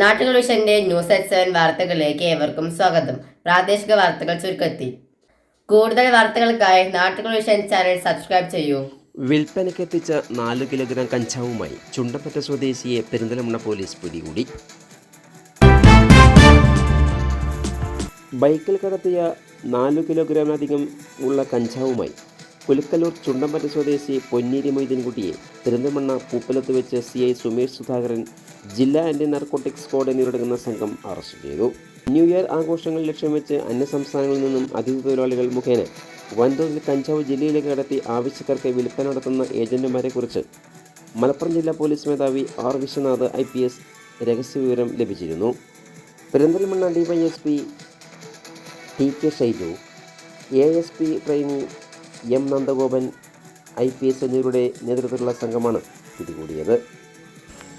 നാട്ടുകൾ വിഷന്റെ news at seven വാർത്തകളിലേക്ക് ഏവർക്കും സ്വാഗതം. പ്രാദേശിക വാർത്തകൾ ചുരുക്കത്തിൽ കൂടുതൽ വാർത്തകൾക്കായി നാട്ടുകൾ ചാനൽ സബ്സ്ക്രൈബ് ചെയ്യൂ. വിൽപ്പനയ്ക്കെത്തിച്ച നാല് കിലോഗ്രാം കഞ്ചാവുമായി ചുണ്ടപ്പറ്റ സ്വദേശിയെ പെരിന്തൽമണ്ണ പോലീസ് പിടികൂടി. ബൈക്കിൽ കടത്തിയ നാല് കിലോഗ്രാമിലധികം ഉള്ള കഞ്ചാവുമായി പുലിക്കല്ലൂർ ചുണ്ടമ്പറ്റ സ്വദേശി പൊന്നീരി മൊയ്തീൻകുട്ടിയെ പെരിന്തൽമണ്ണ പൂപ്പലത്ത് വെച്ച് സി ഐ സുമേഷ് സുധാകരൻ ജില്ലാ ആന്റി നാർക്കോട്ടിക്സ് സ്ക്വാഡ് എന്നിവരടങ്ങുന്ന സംഘം അറസ്റ്റ് ചെയ്തു. ന്യൂ ഇയർ ആഘോഷങ്ങൾ ലക്ഷ്യം വെച്ച് അന്യസംസ്ഥാനങ്ങളിൽ നിന്നും അതിഥി തൊഴിലാളികൾ മുഖേന വൻതോതിൽ കഞ്ചാവ് ജില്ലയിലേക്ക് കടത്തി ആവശ്യക്കാർക്ക് വിൽപ്പന നടത്തുന്ന ഏജന്റുമാരെക്കുറിച്ച് മലപ്പുറം ജില്ലാ പോലീസ് മേധാവി R Vishwanath I P S രഹസ്യവിവരം ലഭിച്ചിരുന്നു. Perinthalmanna DYSP T K Shaiju A S P trainee M Nandagopan I P S എന്നിവരുടെ നേതൃത്വത്തിലുള്ള സംഘമാണ് പിടികൂടിയത്.